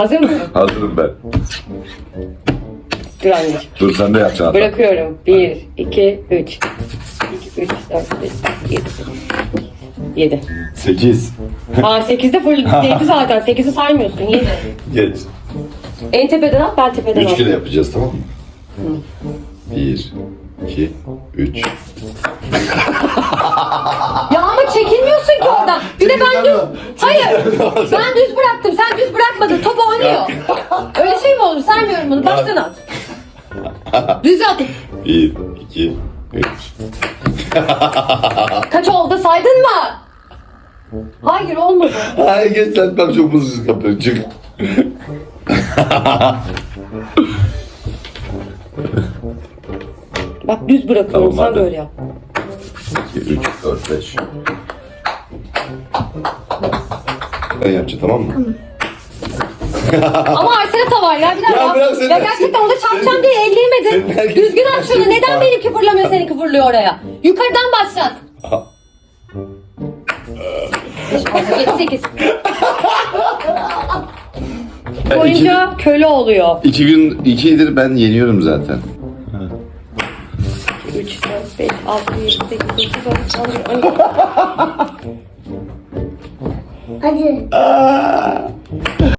Hazır mısın? Hazırım ben. Dur anneciğim. Dur sen de yapacaksın hatta. Bırakıyorum. 1, 2, 3. 2, 3, 4, 5, 7. 7. 8. Aa 8'de full 7 zaten. 8'i saymıyorsun. 7. Geç. En tepeden at, ben tepeden 3 at. kere yapacağız tamam mı? 1, 2, 3. Ya ama çekilmiyorsun ki oradan. Bir de ben düz... Hayır. Ben düz bıraktım. Sen düz bırakmadın. Top oynuyor. Öyle şey mi olur? Saymıyorum bunu. Baştan at. Düz at. 1, 2, 3. Kaç oldu? Saydın mı? Hayır olmadı. Hayır geç sen bak çok mutsuz kapıyor. Çık. Bak düz bırakıyorum. Tamam, Sen hadi. böyle yap. 2, 3, 4, 5. Ben yapacağım tamam mı? Ama Arsenal var ya. Bir daha Ya bırak Ya gerçekten orada çarpacağım diye elleyemedin. Düzgün at şunu. senin- Neden benimki fırlamıyor seninki fırlıyor oraya? Yukarıdan başlat. 7 8. Boyunca köle oluyor. İki gün, iki yıldır ben yeniyorum zaten. 3, 4, 5, 6, 7, 8, 9, 10, 11, 12. Acı. Aa!